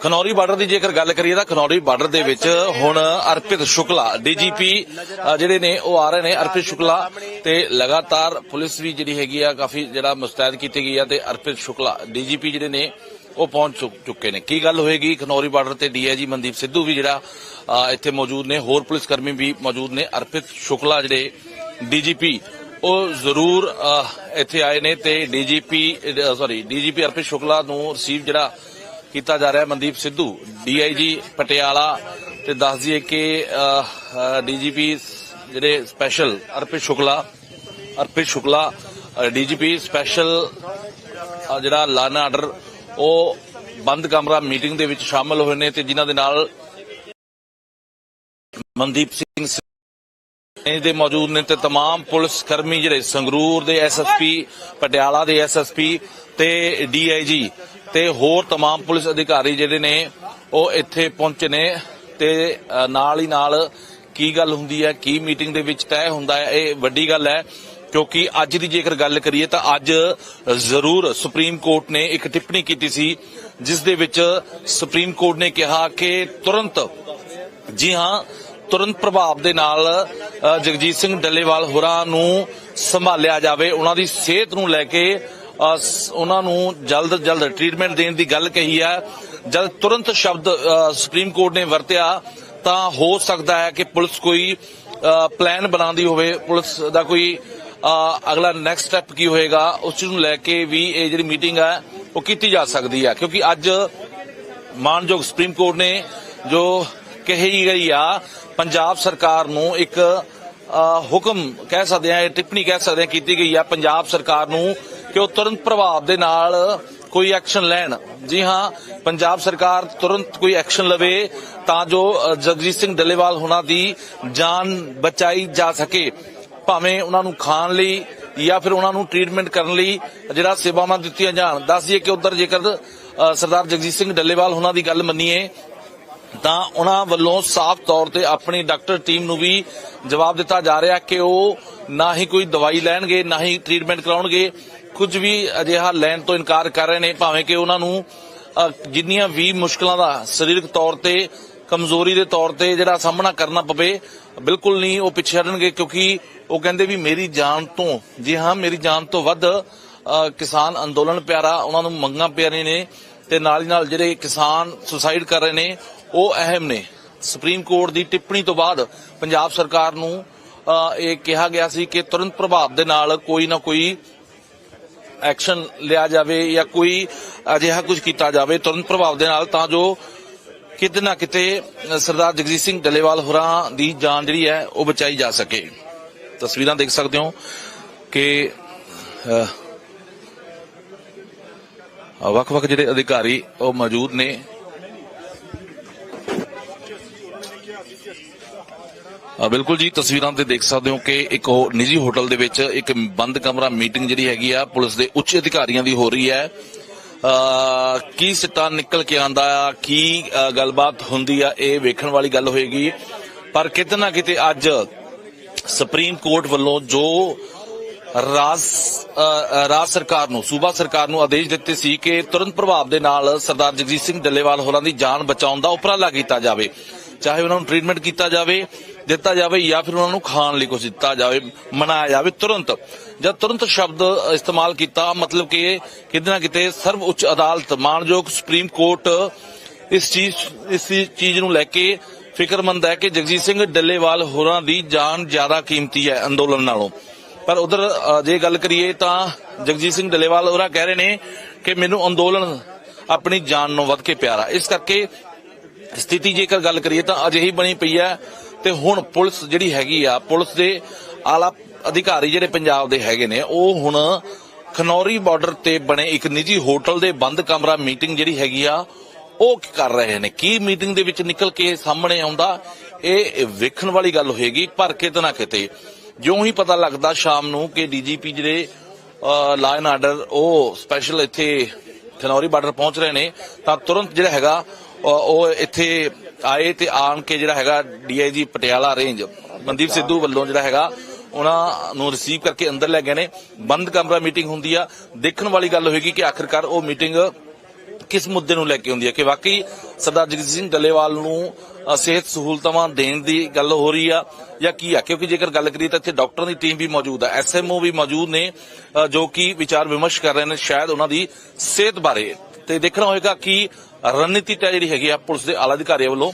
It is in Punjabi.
ਖਨੌਰੀ ਬਾਰਡਰ ਦੀ ਜੇਕਰ ਗੱਲ ਕਰੀਏ ਤਾਂ ਖਨੌਰੀ ਬਾਰਡਰ ਦੇ ਵਿੱਚ ਹੁਣ ਅਰਪਿਤ ਸ਼ੁਕਲਾ, ਡੀਜੀਪੀ ਜਿਹੜੇ ਨੇ, ਉਹ ਆ ਰਹੇ ਨੇ, ਅਰਪਿਤ ਸ਼ੁਕਲਾ ਤੇ ਲਗਾਤਾਰ ਪੁਲਿਸ ਵੀ ਜਿਹੜੀ ਹੈਗੀ ਆ, ਕਾਫੀ ਜਿਹੜਾ ਮੁਸਤੈਦ ਕੀਤੀ ਗਈ ਆ ਤੇ ਅਰਪਿਤ ਸ਼ੁਕਲਾ, ਡੀਜੀਪੀ ਜਿਹੜੇ ਨੇ, ਉਹ ਪਹੁੰਚ ਚੁੱਕੇ ਨੇ। ਕੀ ਗੱਲ ਹੋਏਗੀ? ਖਨੌਰੀ ਬਾਰਡਰ ਤੇ ਡੀਆਈਜੀ ਮਨਦੀਪ ਸਿੱਧੂ ਵੀ ਜਿਹੜਾ ਇੱਥੇ ਮੌਜੂਦ ਨੇ, ਹੋਰ ਪੁਲਿਸ ਕਰਮੀ ਵੀ ਮੌਜੂਦ ਨੇ, ਅਰਪਿਤ ਸ਼ੁਕਲਾ ਜਿਹੜੇ ਡੀਜੀਪੀ, ਉਹ ਜ਼ਰੂਰ ਇੱਥੇ ਆਏ ਨੇ ਤੇ DGP sorry DGP Arpit Shukla ਨੂੰ ਰਿਸੀਵ ਜਿਹੜਾ ਕੀਤਾ ਜਾ ਰਿਹਾ ਹੈ ਮਨਦੀਪ ਸਿੱਧੂ ਡੀਆਈਜੀ ਪਟਿਆਲਾ ਤੇ ਦੱਸ ਦਈਏ ਕਿ ਡੀਜੀਪੀ ਜਿਹੜੇ special Arpit Shukla Arpit Shukla DGP special ਅ, ਜਿਹੜਾ ਲਾਨ ਆਰਡਰ ਉਹ ਬੰਦ ਕਮਰਾ ਮੀਟਿੰਗ ਦੇ ਵਿੱਚ ਸ਼ਾਮਲ ਹੋਏ ਨੇ ਤੇ ਜਿਨ੍ਹਾਂ ਦੇ ਨਾਲ ਮਨਦੀਪ ਸਿੰਘ ਇਹ ਦੇ ਮੌਜੂਦ ਨੇ ਤੇ तमाम ਪੁਲਿਸ ਕਰਮੀ ਜਿਹੜੇ ਸੰਗਰੂਰ ਦੇ ਐਸਐਸਪੀ ਪਟਿਆਲਾ ਦੇ ਐਸਐਸਪੀ ਤੇ ਡੀਆਈਜੀ ਤੇ ਹੋਰ तमाम ਪੁਲਿਸ ਅਧਿਕਾਰੀ ਜਿਹੜੇ ਨੇ ਉਹ ਇੱਥੇ ਪਹੁੰਚੇ ਨੇ ਤੇ ਅ, ਨਾਲ ਹੀ ਨਾਲ ਕੀ ਗੱਲ ਹੁੰਦੀ ਹੈ ਕੀ ਮੀਟਿੰਗ ਦੇ ਵਿੱਚ ਤੈਅ ਹੁੰਦਾ ਹੈ ਇਹ ਵੱਡੀ ਗੱਲ ਹੈ ਕਿਉਂਕਿ ਅੱਜ ਦੀ ਜੇਕਰ ਗੱਲ ਕਰੀਏ ਤਾਂ ਅੱਜ ਜ਼ਰੂਰ ਸੁਪਰੀਮ ਕੋਰਟ ਨੇ ਇੱਕ ਟਿੱਪਣੀ ਕੀਤੀ ਸੀ ਜਿਸ ਦੇ ਵਿੱਚ ਸੁਪਰੀਮ ਕੋਰਟ ਨੇ ਕਿਹਾ ਕਿ ਤੁਰੰਤ ਜੀ ਹਾਂ ਤੁਰੰਤ ਪ੍ਰਭਾਵ ਦੇ ਨਾਲ ਅ, ਜਗਜੀਤ ਸਿੰਘ ਡੱਲੇਵਾਲ ਹੋਰਾਂ ਨੂੰ ਸੰਭਾਲਿਆ ਜਾਵੇ ਉਹਨਾਂ ਦੀ ਸਿਹਤ ਨੂੰ ਲੈ ਕੇ ਅ, ਸ- ਉਹਨਾਂ ਨੂੰ ਜਲਦ ਜਲਦ ਟ੍ਰੀਟਮੈਂਟ ਦੇਣ ਦੀ ਗੱਲ ਕਹੀ ਹੈ। ਜਦ ਤੁਰੰਤ ਸ਼ਬਦ ਸੁਪਰੀਮ ਕੋਰਟ ਨੇ ਵਰਤਿਆ ਤਾਂ ਹੋ ਸਕਦਾ ਹੈ ਕਿ ਪੁਲਿਸ ਕੋਈ ਅ, ਪਲਾਨ ਬਣਾਉਂਦੀ ਹੋਵੇ। ਪੁਲਿਸ ਦਾ ਕੋਈ ਅਗਲਾ ਨੈਕਸਟ ਸਟੈਪ ਕੀ ਹੋਏਗਾ ਉਸ ਚੀਜ਼ ਨੂੰ ਲੈ ਕੇ ਵੀ ਇਹ ਜਿਹੜੀ ਮੀਟਿੰਗ ਹੈ ਉਹ ਕੀਤੀ ਜਾ ਸਕਦੀ ਹੈ। ਕਿਉਂਕਿ ਅੱਜ ਮਾਨਯੋਗ ਸੁਪਰੀਮ ਕੋਰਟ ਨੇ ਜੋ ਕਹੀ ਗਈ ਆ ਪੰਜਾਬ ਸਰਕਾਰ ਨੂੰ ਇੱਕ ਹੁਕਮ ਕਹਿ ਸਕਦੇ ਆ ਇਹ ਟਿੱਪਣੀ ਕਹਿ ਸਕਦੇ ਆ ਕੀਤੀ ਗਈ ਆ। ਪੰਜਾਬ ਸਰਕਾਰ ਨੂੰ ਕਿ ਉਹ ਤੁਰੰਤ ਪ੍ਰਭਾਵ ਦੇ ਨਾਲ ਕੋਈ ਐਕਸ਼ਨ ਲੈਣ। ਜੀ ਹਾਂ, ਪੰਜਾਬ ਸਰਕਾਰ ਤੁਰੰਤ ਕੋਈ ਐਕਸ਼ਨ ਲਵੇ ਤਾਂ ਜੋ ਜਗਜੀਤ ਸਿੰਘ ਡੱਲੇਵਾਲ ਹੁਣਾਂ ਦੀ ਜਾਨ ਬਚਾਈ ਜਾ ਸਕੇ। ਭਾਵੇਂ ਉਹਨਾਂ ਨੂੰ ਖਾਣ ਲਈ ਜਾਂ ਫਿਰ ਉਹਨਾਂ ਨੂੰ ਟ੍ਰੀਟਮੈਂਟ ਕਰਨ ਲਈ ਜਿਹੜਾ ਸੇਵਾਵਾਂ ਦਿੱਤੀਆਂ ਜਾਣ। ਦੱਸ ਦਈਏ ਕਿ ਉਧਰ ਜੇਕਰ ਸਰਦਾਰ ਜਗਜੀਤ ਸਿੰਘ ਡੱਲੇਵਾਲ ਉਹਨਾਂ ਦੀ ਗੱਲ ਮੰਨੀਏ, ਤਾਂ ਉਹਨਾਂ ਵੱਲੋਂ ਸਾਫ਼ ਤੌਰ ਤੇ ਆਪਣੀ ਡਾਕਟਰ ਟੀਮ ਨੂੰ ਵੀ ਜਵਾਬ ਦਿੱਤਾ ਜਾ ਰਿਹਾ ਕਿ ਉਹ ਨਾ ਹੀ ਕੋਈ ਦਵਾਈ ਲੈਣਗੇ, ਨਾ ਹੀ ਟ੍ਰੀਟਮੈਂਟ ਕਰਾਉਣਗੇ। ਕੁਝ ਵੀ ਅਜਿਹਾ ਲੈਣ ਤੋਂ ਇਨਕਾਰ ਕਰ ਰਹੇ ਨੇ, ਭਾਵੇਂ ਕਿ ਉਹਨਾਂ ਨੂੰ ਜਿੰਨੀਆਂ ਵੀ ਮੁਸ਼ਕਲਾਂ ਦਾ ਸਰੀਰਕ ਤੌਰ ਤੇ, ਕਮਜ਼ੋਰੀ ਦੇ ਤੌਰ ਤੇ ਜਿਹੜਾ ਸਾਹਮਣਾ ਕਰਨਾ ਪਵੇ, ਬਿਲਕੁਲ ਨਹੀਂ ਉਹ ਪਿੱਛੇ ਹਟਣਗੇ, ਕਿਉਂਕਿ ਉਹ ਕਹਿੰਦੇ ਵੀ ਮੇਰੀ ਜਾਨ ਤੋਂ, ਜੀ ਹਾਂ, ਮੇਰੀ ਜਾਨ ਤੋਂ ਵੱਧ ਕਿਸਾਨ ਅੰਦੋਲਨ ਪਿਆਰਾ, ਉਹਨਾਂ ਨੂੰ ਮੰਗਾਂ ਪਿਆਰੀਆਂ ਨੇ ਤੇ ਨਾਲ ਹੀ ਨਾਲ ਜਿਹੜੇ ਕਿਸਾਨ ਸੁਸਾਈਡ ਕਰ ਰਹੇ ਨੇ, ਉਹ ਅਹਿਮ ਨੇ। ਸੁਪਰੀਮ ਕੋਰਟ ਦੀ ਟਿੱਪਣੀ ਤੋਂ ਬਾਅਦ ਪੰਜਾਬ ਸਰਕਾਰ ਨੂੰ ਇਹ ਕਿਹਾ ਗਿਆ ਸੀ ਕਿ ਤੁਰੰਤ ਪ੍ਰਭਾਵ ਦੇ ਨਾਲ ਕੋਈ ਨਾ ਕੋਈ ਐਕਸ਼ਨ ਲਿਆ ਜਾਵੇ ਜਾਂ ਕੋਈ ਅਜਿਹਾ ਕੁਝ ਕੀਤਾ ਜਾਵੇ, ਤੁਰੰਤ ਪ੍ਰਭਾਵ ਦੇ ਨਾਲ ਤਾਂ ਜੋ ਕਿਤੇ ਨਾ ਕਿਤੇ ਸਰਦਾਰ ਜਗਜੀਤ ਸਿੰਘ ਡੱਲੇਵਾਲ ਹੋਰਾਂ ਦੀ ਜਾਨ ਜਿਹੜੀ ਹੈ, ਉਹ ਬਚਾਈ ਜਾ ਸਕੇ। ਤਸਵੀਰਾਂ ਦੇਖ ਸਕਦੇ ਹੋ ਕਿ ਵੱਖ-ਵੱਖ ਜਿਹੜੇ ਅਧਿਕਾਰੀ ਉਹ ਮੌਜੂਦ ਨੇ। ਬਿਲਕੁਲ ਜੀ, ਤਸਵੀਰਾਂ ਤੇ ਦੇਖ ਸਕਦੇ ਹੋ ਕਿ ਇੱਕ ਉਹ ਨਿੱਜੀ ਹੋਟਲ ਦੇ ਵਿੱਚ ਇੱਕ ਬੰਦ ਕਮਰਾ ਮੀਟਿੰਗ ਜਿਹੜੀ ਹੈਗੀ ਆ, ਪੁਲਿਸ ਦੇ ਉੱਚ ਅਧਿਕਾਰੀਆਂ ਦੀ ਹੋ ਰਹੀ ਹੈ। ਕੀ ਸਿੱਟਾ ਨਿਕਲ ਕੇ ਆਂਦਾ ਆ ਕੀ ਗੱਲਬਾਤ ਹੁੰਦੀ ਆ, ਇਹ ਵੇਖਣ ਵਾਲੀ ਗੱਲ ਹੋਏਗੀ। ਪਰ ਕਿਤੇ ਨਾ ਕਿਤੇ ਅੱਜ ਸੁਪਰੀਮ ਕੋਰਟ ਵੱਲੋਂ ਜੋ ਰਾਜ ਰਾਜ ਸਰਕਾਰ ਨੂੰ, ਸੂਬਾ ਸਰਕਾਰ ਨੂੰ ਆਦੇਸ਼ ਦਿੱਤੇ ਸੀ ਕਿ ਤੁਰੰਤ ਪ੍ਰਭਾਵ ਦੇ ਨਾਲ ਸਰਦਾਰ ਜਗਜੀਤ ਸਿੰਘ ਡੱਲੇਵਾਲ ਹੋਰਾਂ ਦੀ ਜਾਨ ਬਚਾਉਣ ਦਾ ਉਪਰਾਲਾ ਕੀਤਾ ਜਾਵੇ। ਚਾਹੇ ਉਹਨਾਂ ਨੂੰ ਟ੍ਰੀਟਮੈਂਟ ਕੀਤਾ ਜਾਵੇ, ਦਿੱਤਾ ਜਾਵੇ ਜਾਂ ਫਿਰ ਉਹਨਾਂ ਨੂੰ ਖਾਣ ਲਈ ਕੁਝ ਦਿੱਤਾ ਜਾਵੇ, ਮਨਾਇਆ ਜਾਵੇ ਤੁਰੰਤ। ਜਦ ਤੁਰੰਤ ਸ਼ਬਦ ਇਸਤੇਮਾਲ ਕੀਤਾ, ਮਤਲਬ ਕਿ ਕਿਤੇ ਨਾ ਕਿਤੇ ਸਰਵ ਉੱਚ ਅਦਾਲਤ, ਮਾਨਯੋਗ ਸੁਪਰੀਮ ਕੋਰਟ ਇਸ ਚੀਜ਼ ਇਸ ਚੀਜ਼ ਨੂੰ ਲੈ ਕੇ ਫਿਕਰਮੰਦ ਹੈ ਕਿ ਜਗਜੀਤ ਸਿੰਘ ਡੱਲੇਵਾਲ ਹੋਰਾਂ ਦੀ ਜਾਨ ਜ਼ਿਆਦਾ ਕੀਮਤੀ ਹੈ ਅੰਦੋਲਨ ਨਾਲੋਂ। ਪਰ ਉਧਰ ਜੇ ਗੱਲ ਕਰੀਏ ਤਾਂ ਜਗਜੀਤ ਸਿੰਘ ਡੱਲੇਵਾਲ ਹੋਰਾਂ ਕਹਿ ਰਹੇ ਨੇ ਕਿ ਮੈਨੂੰ ਅੰਦੋਲਨ ਆਪਣੀ ਜਾਨ ਨੂੰ ਵੱਧ ਕੇ ਪਿਆਰਾ ਇਸ ਕਰਕੇ ਸਥਿਤੀ ਜੇਕਰ ਗੱਲ ਕਰੀਏ ਤਾਂ ਅਜਿਹੀ ਬਣੀ ਪਈ ਹੈ ਤੇ ਹੁਣ ਪੁਲਿਸ ਜਿਹੜੀ ਹੈਗੀ ਆ, ਪੁਲਿਸ ਦੇ ਆਲਾ ਅਧਿਕਾਰੀ ਜਿਹੜੇ ਪੰਜਾਬ ਦੇ ਹੈਗੇ ਨੇ, ਉਹ ਹੁਣ ਖਨੌਰੀ ਬਾਰਡਰ ਤੇ ਬਣੇ ਇੱਕ ਨਿੱਜੀ ਹੋਟਲ ਦੇ ਬੰਦ ਕਮਰਾ ਮੀਟਿੰਗ ਜਿਹੜੀ ਹੈਗੀ ਆ, ਉਹ ਕੀ ਕਰ ਰਹੇ ਨੇ? ਕੀ ਮੀਟਿੰਗ ਦੇ ਵਿੱਚ ਨਿਕਲ ਕੇ ਸਾਹਮਣੇ ਆਉਂਦਾ? ਇਹ ਵੇਖਣ ਵਾਲੀ ਗੱਲ ਹੋਏਗੀ, ਪਰ ਕਿਤੇ ਨਾ ਕਿਤੇ। ਜਿਉਂ ਹੀ ਪਤਾ ਲੱਗਦਾ ਸ਼ਾਮ ਨੂੰ ਕਿ ਡੀਜੀਪੀ ਜਿਹੜੇ ਲਾਅ ਐਂਡ ਆਰਡਰ ਉਹ ਸਪੈਸ਼ਲ ਇੱਥੇ ਖਨੌਰੀ ਬਾਰਡਰ ਪਹੁੰਚ ਰਹੇ ਨੇ, ਤਾਂ ਤੁਰੰਤ ਜਿਹੜਾ ਹੈਗਾ ਉਹ ਇੱਥੇ ਆਏ ਤੇ ਆਣ ਕੇ ਜਿਹੜਾ ਹੈਗਾ ਡੀਆਈਜੀ ਪਟਿਆਲਾ ਰੇਂਜ ਮਨਦੀਪ ਸਿੱਧੂ ਵੱਲੋਂ ਜਿਹੜਾ ਹੈਗਾ, ਉਹਨਾਂ ਨੂੰ ਰਿਸੀਵ ਕਰਕੇ ਅੰਦਰ ਲੈ ਗਏ ਨੇ। ਬੰਦ ਕਮਰਾ ਮੀਟਿੰਗ ਹੁੰਦੀ ਆ। ਦੇਖਣ ਵਾਲੀ ਗੱਲ ਹੋਏਗੀ ਕਿ ਆਖਿਰਕਾਰ ਉਹ ਮੀਟਿੰਗ ਕਿਸ ਮੁੱਦੇ ਨੂੰ ਲੈ ਕੇ ਹੁੰਦੀ ਹੈ ਕਿ ਵਾਕਈ ਸਰਦਾਰ ਜਗਜੀਤ ਸਿੰਘ ਡੱਲੇਵਾਲ ਨੂੰ ਸਿਹਤ ਸਹੂਲਤਾਂ ਦੇਣ ਦੀ ਗੱਲ ਹੋ ਰਹੀ ਆ ਜਾਂ ਕੀ ਆ? ਕਿਉਂਕਿ ਜੇਕਰ ਗੱਲ ਕਰੀਏ ਤਾਂ ਇੱਥੇ ਡਾਕਟਰਾਂ ਦੀ ਟੀਮ ਵੀ ਮੌਜੂਦ ਆ। ਐਸ ਐਮ ਓ ਵੀ ਮੌਜੂਦ ਨੇ ਜੋ ਕਿ ਵਿਚਾਰ ਵਿਮਰਸ਼ ਕਰ ਰਹੇ ਨੇ ਸ਼ਾਇਦ ਉਹਨਾਂ ਦੀ ਸਿਹਤ ਬਾਰੇ। ਤੇ ਦੇਖਣਾ ਹੋਏਗਾ ਕਿ ਰਣਨੀਤੀ ਤੈ ਜਿਹੜੀ ਹੈਗੀ ਆ ਪੁਲਿਸ ਦੇ ਆਲਾ ਅਧਿਕਾਰੀਆਂ ਵੱਲੋਂ